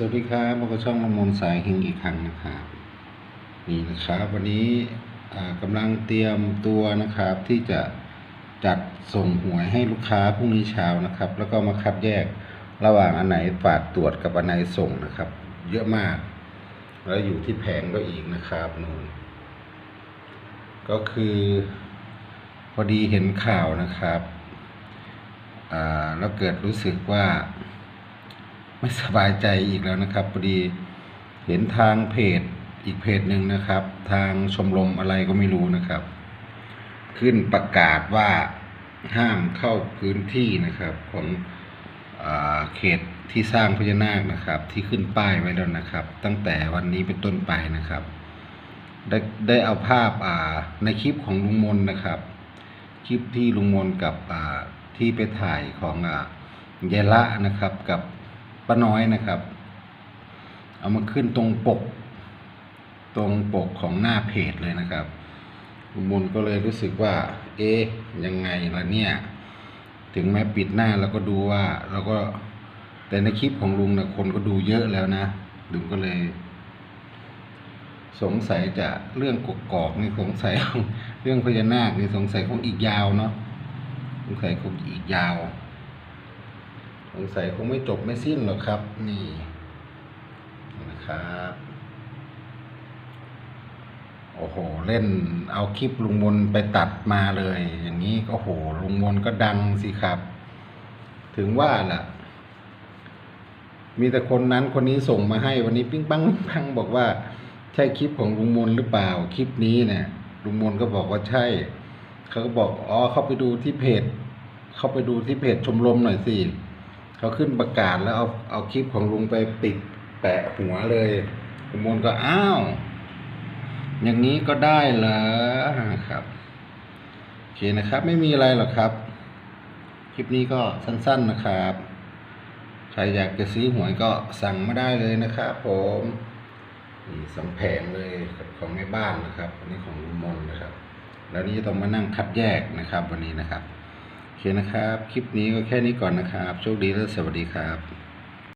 สวัสดีครับพบกับช่องมมนสายเฮงอีกครั้งนะครับนี่นะครับ วันนี้กำลังเตรียมตัวนะครับ ที่จะจัดส่งหวยให้ลูกค้าพรุ่งนี้เช้านะครับ แล้วก็มาคัดแยกระหว่างอันไหนฝากตรวจกับอันไหนส่งนะครับ เยอะมาก แล้วอยู่ที่แผงก็อีกนะครับนู่นก็คือ พอดีเห็นข่าวนะครับแล้วเกิดรู้สึกว่า ไม่สบายใจอีกแล้วนะครับพอดีเห็นทางเพจอีกเพจหนึ่งนะครับ ทางชมรมอะไรก็ไม่รู้นะครับ ขึ้นประกาศว่าห้ามเข้าพื้นที่นะครับ ของอเขตที่สร้างพญานาคนะครับ ที่ขึ้นป้ายไว้แล้วนะครับ ตั้งแต่วันนี้เป็นต้นไปนะครับ ได้ได้เอาภาพอ่าในคลิปของลุงมนนะครับ คลิปที่ลุงมนกับอ่าที่ไปถ่ายของอ่ายายละนะครับกับ ป้าน้อยนะครับ เอามาขึ้นตรงปก ตรงปกของหน้าเพจเลยนะครับลุงมนก็เลยรู้สึกว่า เอ๊ะยังไงล่ะเนี่ย ถึงแม้ปิดหน้าเราก็ดูว่าเราก็แต่ในคลิปของลุงนะคนก็ดูเยอะแล้วนะลุงก็เลย สงสัยจะเรื่องกกอกนี่สงสัยเรื่องพญานาคนี่สงสัยคงอีกยาวเนาะสงสัยคงอีกยาว งสัยคงไม่จบไม่สิ้นหรอกครับ นี่นะครับ โอ้โห เล่นเอาคลิปลุงมนไปตัดมาเลย อย่างนี้ก็โอ้โหลุงมนก็ดังสิครับ ถึงว่าล่ะ มีแต่คนนั้นคนนี้ส่งมาให้วันนี้ปิ้งปังปิ้งปังบอกว่า ใช่คลิปของลุงมนหรือเปล่าคลิปนี้เนี่ยลุงมนก็บอกว่าใช่เขาก็บอกอ๋อเข้าไปดูที่เพจเข้าไปดูที่เพจชมรมหน่อยสิ เขาขึ้นประกาศแล้วเอาเอาคลิปของลุงไปติดแปะหัวเลยลุงมนก็อ้าว อย่างนี้ก็ได้เหรอครับโอเคนะครับ ไม่มีอะไรหรอกครับ คลิปนี้ก็สั้น ๆนะครับ ใครอยากจะซื้อหวยก็สั่งมาได้เลยนะครับผมนี่สองแผงเลยของแม่บ้านนะครับอันนี้ของลุงมนนะครับ แล้วนี่จะต้องมานั่งคัดแยกนะครับ วันนี้นะครับ โอเคนะครับ คลิปนี้ก็แค่นี้ก่อนนะครับ โชคดีและสวัสดีครับ